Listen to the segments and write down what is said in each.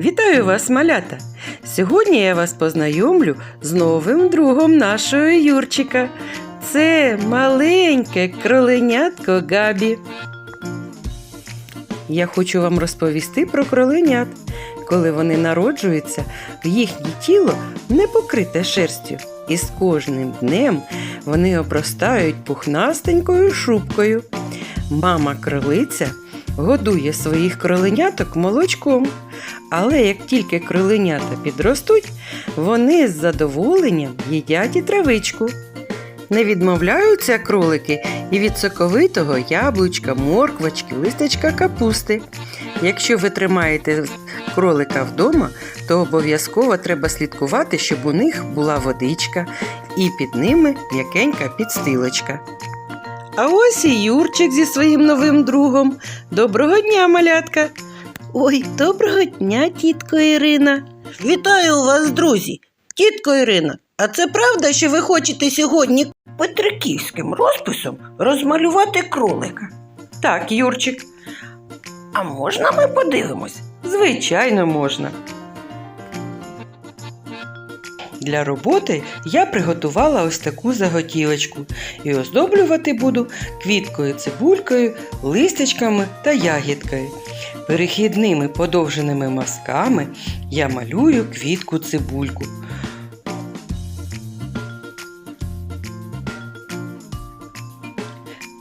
Вітаю вас, малята! Сьогодні я вас познайомлю з новим другом нашого Юрчика. Це маленьке кроленятко Габі. Я хочу вам розповісти про кроленят. Коли вони народжуються, їхнє тіло не покрите шерстю, і з кожним днем вони обростають пухнастенькою шубкою. Мама кролиця годує своїх кроленяток молочком. Але як тільки кроленята підростуть, вони з задоволенням їдять і травичку. Не відмовляються кролики і від соковитого яблучка, морквочки, листячка капусти. Якщо ви тримаєте кролика вдома, то обов'язково треба слідкувати, щоб у них була водичка і під ними м'якенька підстилочка. А ось і Юрчик зі своїм новим другом. Доброго дня, малятка! Ой, доброго дня, тітко Ірина. Вітаю вас, друзі! Тітко Ірина, а це правда, що ви хочете сьогодні петриківським розписом розмалювати кролика? Так, Юрчик, А можна ми подивимось? звичайно, можна. Для роботи я приготувала ось таку заготівочку і оздоблювати буду квіткою, цибулькою, листячками та ягідкою. Перехідними подовженими мазками я малюю квітку цибульку.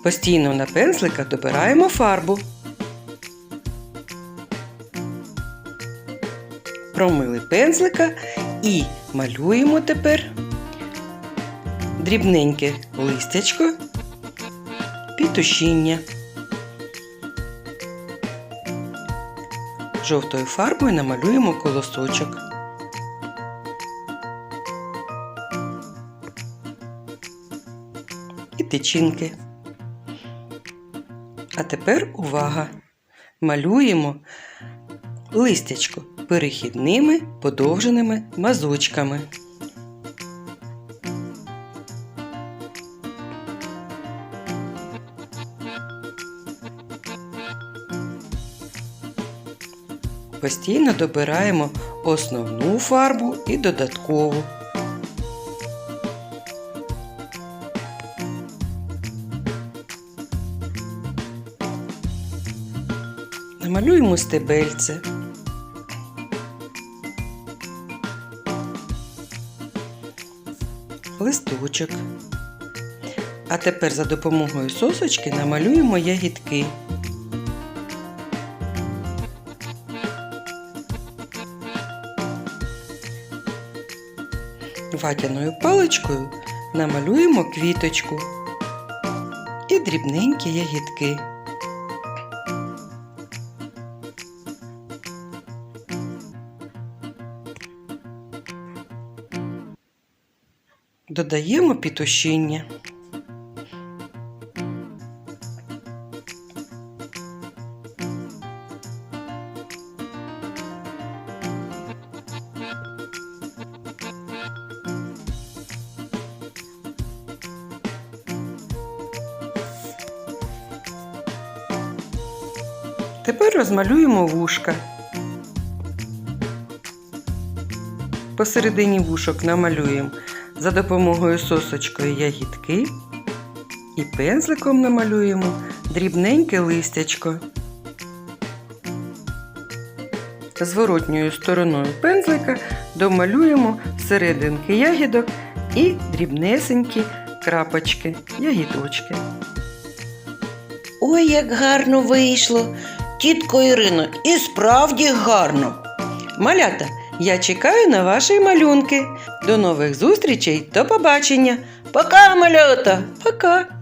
Постійно на пензлика добираємо фарбу. Промили пензлика і малюємо тепер дрібненьке листячко, пітушіння. Жовтою фарбою намалюємо колосочок. І тичинки. А тепер увага! Малюємо листячко перехідними подовженими мазочками. Постійно добираємо основну фарбу і додаткову. Намалюємо стебельце. Листочок. А тепер за допомогою сосочки намалюємо ягідки. Ватяною паличкою намалюємо квіточку і дрібненькі ягідки. Додаємо пітушіння. Тепер розмалюємо вушка. Посередині вушок намалюємо за допомогою сосочкою ягідки і пензликом намалюємо дрібненьке листячко. Зворотньою стороною пензлика домалюємо серединки ягідок і дрібнесенькі крапочки, ягідочки. Ой, як гарно вийшло! Тітко Ірино, і справді гарно. Малята, я чекаю на ваші малюнки. До нових зустрічей, до побачення. Пока, малята! Пока!